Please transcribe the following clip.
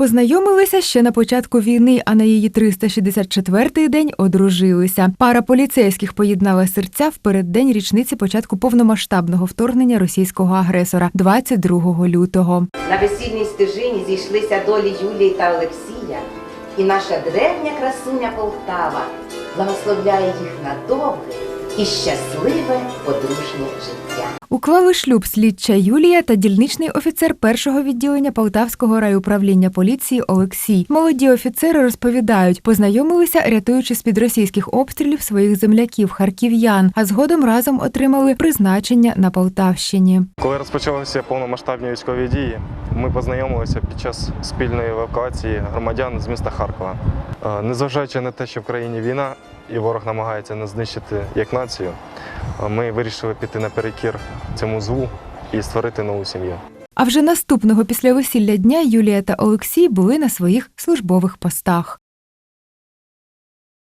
Познайомилися ще на початку війни, а на її 364-й день одружилися. Пара поліцейських поєднала серця в переддень річниці початку повномасштабного вторгнення російського агресора 22 лютого. На весільній стежині зійшлися долі Юлії та Олексія, і наша древня красуня Полтава благословляє їх на довге і щасливе подружнє життя. Уклали шлюб слідча Юлія та дільничний офіцер першого відділення Полтавського райуправління поліції Олексій. Молоді офіцери розповідають, познайомилися, рятуючи з під російських обстрілів своїх земляків харків'ян, а згодом разом отримали призначення на Полтавщині. Коли розпочалися повномасштабні військові дії, ми познайомилися під час спільної евакуації громадян з міста Харкова. Е, Незважаючи на те, що в країні війна і ворог намагається нас знищити як націю, ми вирішили піти наперекір цьому злу і створити нову сім'ю. А вже наступного після весілля дня Юлія та Олексій були на своїх службових постах.